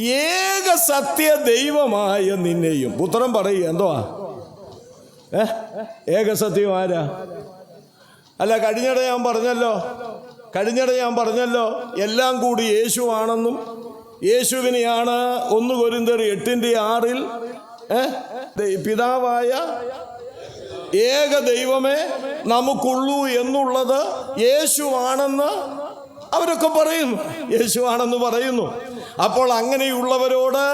ഏക സത്യ ദൈവമായ നിന്നെയും. പുത്രൻ പറയുക എന്തോ ഏ? ഏകസത്യം ആരാ? അല്ല കഴിഞ്ഞിട ഞാൻ പറഞ്ഞല്ലോ. കഴിഞ്ഞിട ഞാൻ പറഞ്ഞല്ലോ. എല്ലാം കൂടി യേശുവാണെന്നും യേശുവിനെയാണ് ഒന്ന് കൊരിന്തർ എട്ടിന്റെ ആറിൽ പിതാവായ ഏക ദൈവമേ നമുക്കുള്ളൂ എന്നുള്ളത് യേശുവാണെന്ന് അവരൊക്കെ പറയുന്നു യേശുവാണെന്ന് പറയുന്നു. അപ്പോൾ അങ്ങനെയുള്ളവരോട്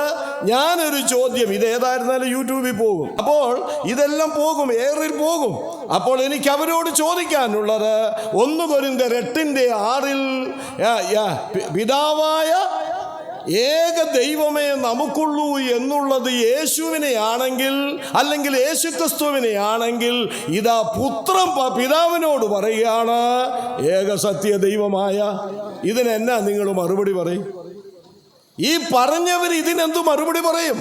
ഞാനൊരു ചോദ്യം ഇത് ഏതായിരുന്നാലും യൂട്യൂബിൽ പോകും. അപ്പോൾ ഇതെല്ലാം പോകും എയറിൽ പോകും. അപ്പോൾ എനിക്ക് അവരോട് ചോദിക്കാനുള്ളത് ഒന്ന് കൊരിന്തർ എട്ടിന്റെ ആറിൽ പിതാവായ ഏക ദൈവമേ നമുക്കുള്ളൂ എന്നുള്ളത് യേശുവിനെ ആണെങ്കിൽ അല്ലെങ്കിൽ യേശുക്രിസ്തുവിനെ ആണെങ്കിൽ ഇതാ പുത്രൻ പിതാവിനോട് പറയുകയാണ് ഏക സത്യ ദൈവമായ. ഇതിനെന്നാ നിങ്ങൾ മറുപടി പറയും? ഈ പറഞ്ഞവർ ഇതിനെന്തു മറുപടി പറയും?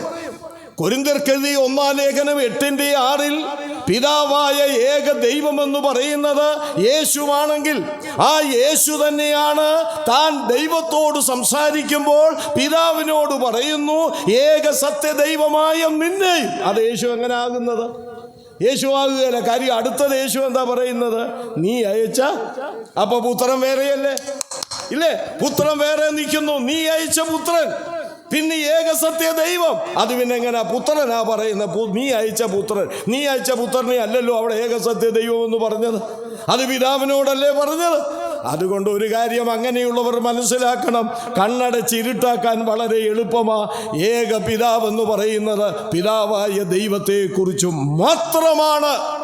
കൊരിന്തർക്കെഴുതി ഒന്നാം ലേഖനം എട്ടിന്റെ ആറിൽ പിതാവായ ഏക ദൈവമെന്ന് പറയുന്നത് യേശുവാണെങ്കിൽ ആ യേശു തന്നെയാണ്. താൻ ദൈവത്തോട് സംസാരിക്കുമ്പോൾ പിതാവിനോട് പറയുന്നു ഏക സത്യ ദൈവമായ നിന്നെ. അത് യേശു എങ്ങനെ ആകുന്നത് യേശു ആകുകയല്ല. കാര്യം അടുത്തത് യേശു എന്താ പറയുന്നത്? നീ അയച്ച അപ്പൊ പുത്രൻ വേറെയല്ലേ? ഇല്ലേ? പുത്രൻ വേറെ നിൽക്കുന്നു. നീ അയച്ച പുത്രൻ. പിന്നെ ഏകസത്യ ദൈവം. അത് പിന്നെ എങ്ങനെ? പുത്രനാ പറയുന്ന നീ അയച്ച പുത്രൻ. നീ അയച്ച പുത്രനെ അല്ലല്ലോ അവിടെ ഏകസത്യ ദൈവം എന്ന് പറഞ്ഞത്. അത് പിതാവിനോടല്ലേ പറഞ്ഞത്? അതുകൊണ്ട് ഒരു കാര്യം അങ്ങനെയുള്ളവർ മനസ്സിലാക്കണം. കണ്ണടച്ചിരുട്ടാക്കാൻ വളരെ എളുപ്പമാ. ഏക പിതാവെന്ന് പറയുന്നത് പിതാവായ ദൈവത്തെക്കുറിച്ചും മാത്രമാണ്.